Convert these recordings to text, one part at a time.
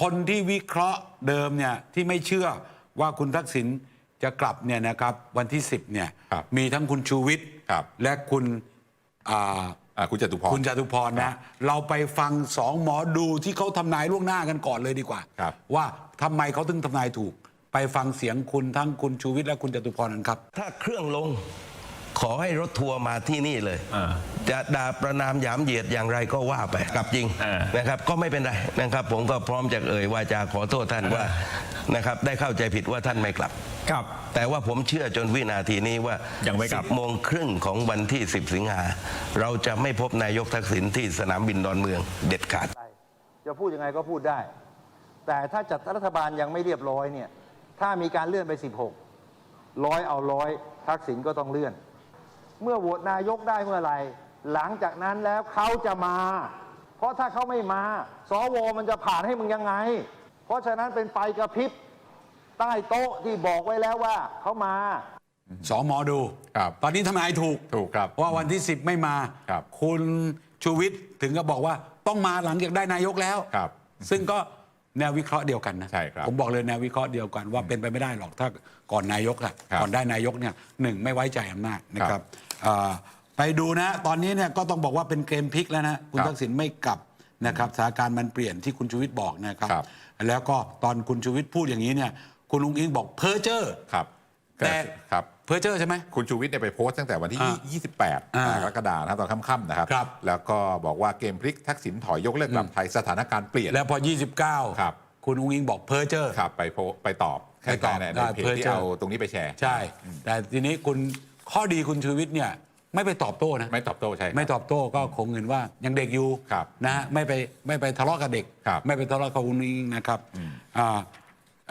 คนที่วิเคราะห์เดิมเนี่ยที่ไม่เชื่อว่าคุณทักษิณจะกลับเนี่ยนะครับวันที่ 10เนี่ยครับมีทั้งคุณชูวิทย์ครับ และคุณอ่าอ่าคุณจตุพร คุณจตุพรครันะบเราไปฟังสองหมอดูที่เขาทำนายล่วงหน้ากันก่อนเลยดีกว่า ครับ ว่าทำไมเขาถึงทำนายถูก ไปฟังเสียงคุณทั้งคุณชูวิทย์และคุณจตุพรกันครับ ถ้าเครื่องลง ขอให้รถทัวร์มาที่นี่เลยอ่าจะด่าประนามหยามเหยียดอย่างไรก็ว่าไปกลับจริงอ่านนะครับก็ไม่เป็นไรนะครับ ผมก็พร้อมจะเอ่ยวาจาขอโทษท่านว่านะครับได้เข้าใจผิดว่าท่านไม่กลับ ครับ แต่ว่าผมเชื่อจนวินาทีนี้ว่ายังไม่กลับ10โมงครึ่งของวันที่ 10 สิงหาเราจะไม่พบนายกทักษิณที่สนามบินดอนเมืองเด็ดขาดจะพูดยังไงก็พูดได้ แต่ถ้าจัดรัฐบาลยังไม่เรียบร้อยเนี่ยถ้ามีการเลื่อนไป 16ร้อยเอาร้อยทักษิณก็ต้องเลื่อน เมื่อโหวตนายกได้เมื่อไหร่หลังจากนั้นแล้วเขาจะมา เพราะถ้าเขาไม่มา สวมันจะผ่านให้มึงยังไง เพราะฉะนั้นเป็นไฟกระพริบใต้โต๊ะที่บอกไว้แล้วว่าเขามา สองหมอดูครับตอนนี้ทำนายถูกถูกครับว่าวันที่ 10 ไม่มาครับณชูวิทย์ถึงก็บอกว่าต้องมาหลังจากได้นายกแล้วครับ ซึ่งก็ แนววิเคราะห์เดียวกันนะใช่ครับผมบอกเลยแนววิเคราะห์เดียวกันว่าเป็นไปไม่ได้หรอกถ้าก่อนนายกอะครับก่อนได้นายกเนี่ยหนึ่งไม่ไว้ใจอำนาจนะคครัรับบอ่าไปดูนะ ตอนนี้เนี่ยก็ต้องบอกว่าเป็นเกมพลิกแล้วนะคุณครับทักษิณไม่กลับนะครับสถานการณ์มันเปลี่ยนที่คุณชูวิทย์บอกนะครับ ครับ แล้วก็ตอนคุณชูวิทย์พูดอย่างนี้เนี่ยคุณลุงอิงบอกเพ้อเจ้อ ครับแต่ ครับ เพ้อเจ้อใช่ไหม คุณชูวิทย์เนี่ยไปโพสต์ตั้งแต่วันที่อ่ายี่28อ่ากรกฎาคมนะครับตอนค่ำๆนะครับ ครับแล้วก็บอกว่าเกมพลิกทักษิณถอยยกเลิกกลับไทยสถานการณ์เปลี่ยน แล้วพอ 29ครับ คุณอุ้งอิงบอกเพ้อเจ้อครับไปโพสต์ไปตอบไปตอบในในได้เพจเพื่อที่จะเอาตรงนี้ไปแชร์ ใช่ แต่ทีนี้คุณข้อดีคุณชูวิทย์เนี่ยไม่ไปตอบโต้นะ ไม่ตอบโต้ใช่ครับไม่ตอบโต้ก็คงเงินว่ายังเด็กอยู่ครับนะฮะไม่ไปไม่ไปทะเลาะกับเด็ก ครับไม่ไปทะเลาะกับคุณอุ้งอิงนะครับอ่า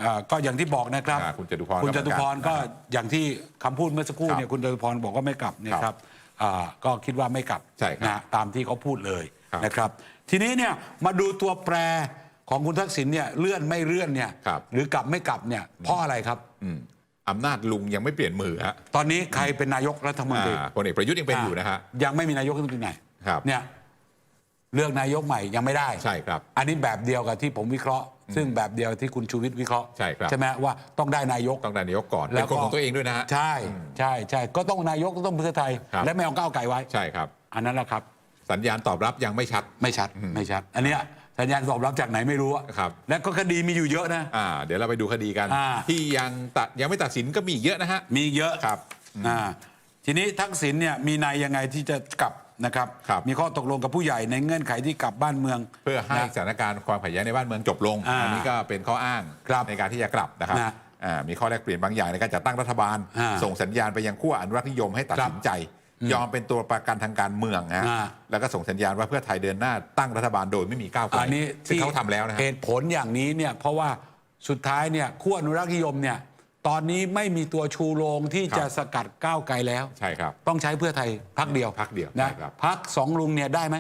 อ่าก็อย่างที่บอกนะครับ อ่าคุณจตุพรคุณจตุพรก็ก็เหมือนกันอย่างที่คำพูดเมื่อสักครู่เนี่ยครับคุณจตุพรบอกว่าไม่กลับเนี่ยคครัรับบอ่าก็คิดว่าไม่กลับใช่ครับนะตามที่เขาพูดเลยครับนะครับ ทีนี้เนี่ยมาดูตัวแปรของคุณทักษิณเนี่ยเลื่อนไม่เลื่อนเนี่ยครับ หรือกลับไม่กลับเนี่ยเพราะอะไรครับ อืมอำนาจลุงยังไม่เปลี่ยนมือฮะตอนนี้ใครเป็นนายกรัฐมนตรีอ่าพลเอกประยุทธ์ยังเป็นอยู่นะฮะยังไม่มีนายกรัฐมนตรีไหนครับ เนี่ยเลือกนายกใหม่ยังไม่ได้ ใช่ครับ อันนี้แบบเดียวกับที่ผมวิเคราะห์ ซึ่งแบบเดียวที่คุณชูวิทย์วิเคราะห์ใช่ครับใช่ไหมว่าต้องได้นายก ต้องได้นายกก่อนเป็นคนของตัวเองด้วยนะฮะ ใช่ใช่ใช่ก็ต้องนายกก็ต้องเพื่อไทย ครับ และไม่เอาก้าวไกลไว้ ใช่ครับ อันนั้นแหละครับ สัญญาณตอบรับยังไม่ชัด ไม่ชัดไม่ชัด อันเนี้ยสัญญาณตอบรับจากไหนไม่รู้อะครับ และก็คดีมีอยู่เยอะนะ อ่า เดี๋ยวเราไปดูคดีกัน อ่า ที่ยังตัดยังไม่ตัดสินก็มีอีกเยอะนะฮะ มีเยอะครับอ่าทีนี้ทักษิณเนี่ยมีนายยังไงที่จะกลับ นะครับ ครับ มีข้อตกลงกับผู้ใหญ่ในเงื่อนไขที่กลับบ้านเมือง เพื่อให้นะสถานการณ์ความขัดแย้งในบ้านเมืองจบลงอ่าอันนี้ก็เป็นข้ออ้างครับในการที่จะกลับนะครับนะอ่ามีข้อแลกเปลี่ยนบางอย่างในการจัดตั้งรัฐบาล อ่าส่งสัญญาณไปยังขั้วอนุรักษ์นิยมให้ตัดครับสินใจ ยอมเป็นตัวประกันทางการเมืองนะฮะอ่า แล้วก็ส่งสัญญาณว่าเพื่อไทยเดินหน้าตั้งรัฐบาลโดยไม่มีก้าวไกลอันนี้ซึ่งเขาทำแล้วนะฮะ เหตุผลอย่างนี้เนี่ยเพราะว่าสุดท้ายเนี่ยขั้วอนุรักษ์นิยมเนี่ย ตอนนี้ไม่มีตัวชูโรงที่ครับจะสกัดก้าวไกลแล้ว ใช่ครับ ต้องใช้เพื่อไทยพักเดียวพรรคเดียวนะใช่ครับ พักสองลุงเนี่ยได้ไหม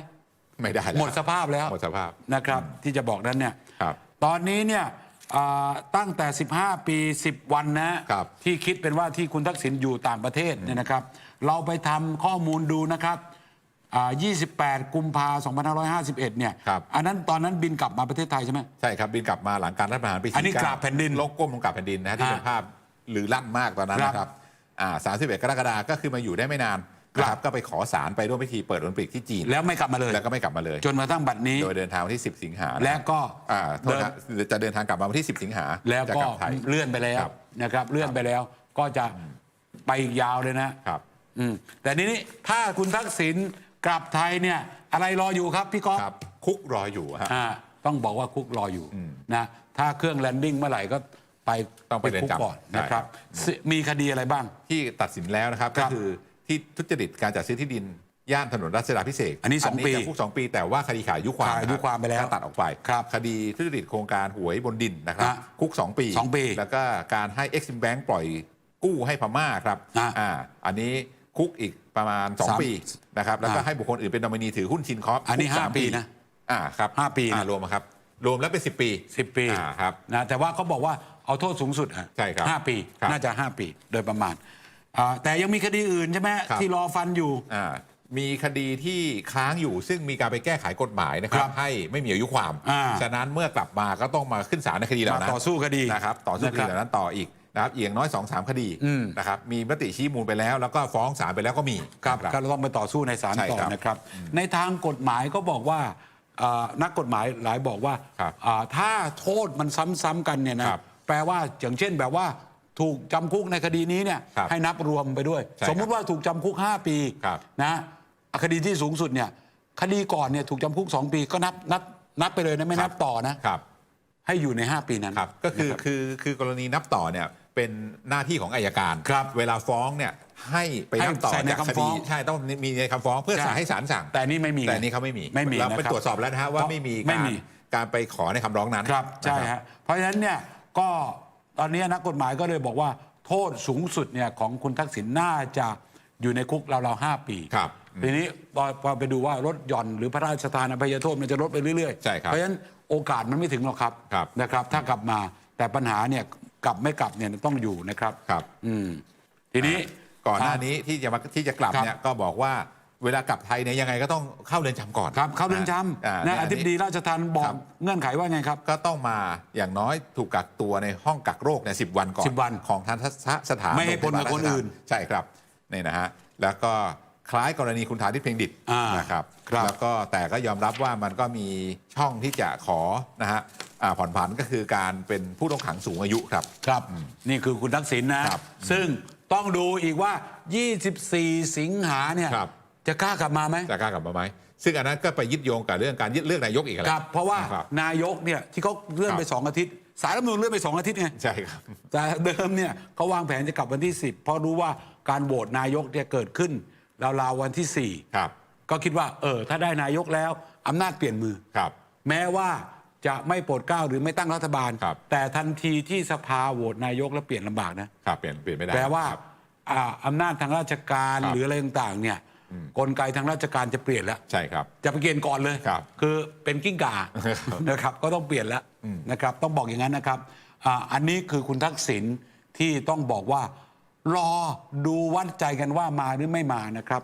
ไม่ได้แล้วหมดสภาพแล้วหมดสภาพ นะครับ ที่จะบอกนั้นเนี่ยครับ ตอนนี้เนี่ยอ่าตั้งแต่ 15 ปี 10 วันนะครับ ที่คิดเป็นว่าที่คุณทักษิณอยู่ต่างประเทศเนี่ยนะครับ เราไปทำข้อมูลดูนะครับอ่า 28 กุมภา2551 เนี่ย ครับ อันนั้นตอนนั้นบินกลับมาประเทศไทยใช่ไหม ใช่ครับบินกลับมาหลังการรัฐประหารปีอันนี้49กราบแผ่นดินลงก้มลงกราบแผ่นดินนะฮะที่เป็นอ่าภาพหรือลั่นมากตอนนั้นครับนะครับอ่า31 กรกฎาคมก็คือมาอยู่ได้ไม่นานนะคครัรับ บก็ไปขอสารไปร่วมพิธีเปิดโอลิมปิกที่จีนแล้วไม่กลับมาเลย แล้วก็ไม่กลับมาเลย จนมาตั้งบัดนี้ โดยเดินทางวันที่ 10 สิงหานะและก็อ่าโทษเดินนะจะเดินทางกลับมาวันที่ 10 สิงหาแล้วจะก็กลับไทย เลื่อนไปแล้วครับ นะครับ เลื่อนไปแล้วก็จะไปอีกยาวเลยนะ ครับ อืมแต่นี้นี่ถ้าคุณทักษิณ กลับไทยเนี่ยอะไรรออยู่ครับพี่ก๊อฟครับคุกรออยู่ฮะ อ่าต้องบอกว่าคุกรออยู่นะถ้าเครื่องแลนดิ้งเมื่อไหร่ก็ไปต้องไปเรือนคุกจำก่อนใช่นะครับมีคดีอะไรบ้าง ที่ตัดสินแล้วนะครับ ครัก็บคือที่ทุจริตการจัดซื้อที่ดิน ย่านถนนรัชดาพิเศษกอันนี้สองปีจำคุกสองปีแต่ว่าคดีขายอายุความขายอายุความไปแล้วก็ตัดออกไปครับคดีทุจริตโครงการหวยบนดินนะครับอะคุก 2 ปีสองปีแล้วก็การให้ Exim Bank ปล่อยกู้ให้พม่าครับอะ อ่าอันนี้ คุกอีกประมาณสาม2ปีนะครับแล้วก็อะให้บุคคลอื่นเป็นนอมินีถือหุ้นชินคอปอันนี้คุกสมห้าปีนะอ่าครับห้าปีนะ อ่รวมครับ รวมแล้วเป็น 10 ปีสิบปีอ่าครับ นะแต่ว่าเขาบอกว่าเอาโทษสูงสุดอะใช่ครับห้าปีครับน่าจะ 5 ปีโดยประมาณอ่าแต่ยังมีคดีอื่นใช่ไหมครับ ที่รอฟันอยู่ อ่ามีคดีที่ค้างอยู่ซึ่งมีการไปแก้ไขกฎหมายนะครับ ครับให้ไม่มีอายุความ อ่าฉะนั้นเมื่อ กลับมาก็ต้องมาขึ้นศาลในคดีเหล่านั้นมาต่อสู้คดีนะครับ ต่อสู้คดีนะครับ เหล่านั้นต่ออีก นะครับอีกอย่างน้อย2อสามคดีอืมนะครับมีมติชี้มูลไปแล้ว แล้วก็ฟ้องศาลไปแล้วก็มีครับนะก็ต้องไปต่อสู้ในศาลใช่ต่อครับนะครับ ในทางกฎหมายก็บอกว่าเอ่อนักกฎหมายหลายบอกว่าครับอ่าถ้าโทษมันซ้ำๆกันเนี่ยนะครับแปลว่าอย่างเช่นแบบว่าถูกจำคุกในคดีนี้เนี่ยครับให้นับรวมไปด้วยใช่ครับสมมุติว่าถูกจำคุก 5 ปีครับนะคดีที่สูงสุดเนี่ยคดีก่อนเนี่ยถูกจำคุก 2 ปีก็นับนับนับไปเลยนะไม่นับต่อนะครับให้อยู่ใน 5 ปีนั้นครับก็คือนะรับคือคือกรณีนับต่อเนี่ย เป็นหน้าที่ของอายการครับเวลาฟ้องเนี่ยให้ไปนับต่อให้ใส่ในจากคคำฟ้ดีองใช่ต้องมีในคำฟ้องเพื่อใช่สารให้ศาลสั่ง แต่นี่ไม่มี แต่นี่เขาไม่มีไม่มีเราไปนะครับตรวจสอบแล้วนะฮะว่าไม่มีไม่การมี การไปขอในคำร้องนั้นครับใช่นะฮะเพราะฉะนั้นเนี่ยก็ตอนนี้นักกฎหมายก็เลยบอกว่าโทษสูงสุดเนี่ยของคุณทักษิณน่าจะอยู่ในคุกราวๆห้าปีครับทีนี้พอพอไปดูว่ารถหย่อนหรือพระราชทานอภัยโทษมันจะลดไปเรื่อยๆ ใช่ครับเพราะฉะนั้นโอกาสมันไม่ถึงหรอกครับครับ นะครับ ถ้ากลับมาแต่ปัญหาเนี่ย กลับไม่กลับเนี่ยต้องอยู่นะครับครับ อืมทีนี้ ก่อนหน้านี้ที่จะมาที่จะกลับครับ เนี่ยก็บอกว่าเวลากลับไทยเนี่ยยังไงก็ต้องเข้าเรือนจำก่อนครับเข้าเรือนจอ่ำนะเยอธิบดีราชทันบอครักบเงื่อนไขว่าไงครับ ก็ต้องมาอย่างน้อยถูกกักตัวในห้องกักโรคเนี่ยสิวันก่อน10วันของทันสถานไม่ให้ปนกับคนอื่น ใช่ครับนี่นะฮะแล้วก็ คล้ายกรณีคุณฐานิชเพียงดิตอ่านนะครับครับแล้วก็แต่ก็ยอมรับว่ามันก็มีช่องที่จะขอนะฮะอ่าผ่อนผันก็คือการเป็นผู้ต้องขังสูงอายุครับ ครับนี่คือคุณทักษิณนะ ครับซึ่งต้องดูอีกว่า 24 สิงหาเนี่ยครับ จะกล้ากลับมาไหมจะกล้ากลับมาไหมซึ่งอันนั้นก็ไปยึดโยงกับเรื่องการยึดเลือกนายกอีกแหละครับ เพราะว่าครับนายกเนี่ยที่เขาเลื่อนไป ครับสองอาทิตย์ สารรัฐธรรมนูญเลื่อนไปสองอาทิตย์ไง ใช่ครับ แต่เดิมเนี่ยเขาวางแผนจะกลับวันที่ 10 เพราะรู้ว่าการโหวตนายกเนี่ยเกิดขึ้น ราวๆวันที่ครับ4ก็คิดว่า เออ ถ้าได้นายกแล้วอำนาจเปลี่ยนมือ ครับ แม้ว่าจะไม่โปรดเกล้าหรือไม่ตั้งรัฐบาล ครับ แต่ทันทีที่สภาโหวตนายกแล้วเปลี่ยนลำบากนะ ครับ เปลี่ยนเปลี่ยนไม่ได้แปลว่าครับ อ่าอำนาจทางราชการครับหรืออะไรต่างๆเนี่ยกลไกทางราชการจะเปลี่ยนแล้ว ใช่ครับ จะไปเปลี่ยนก่อนเลยครับอเป็นกิ้งก่านะครับก็ต้องเปลี่ยนแล้วนะครับ ต้องบอกอย่างนั้นนะครับอ่าอันนี้คือคุณทักษิณที่ต้องบอกว่า รอดูวัดใจกันว่ามาหรือไม่มานะครับ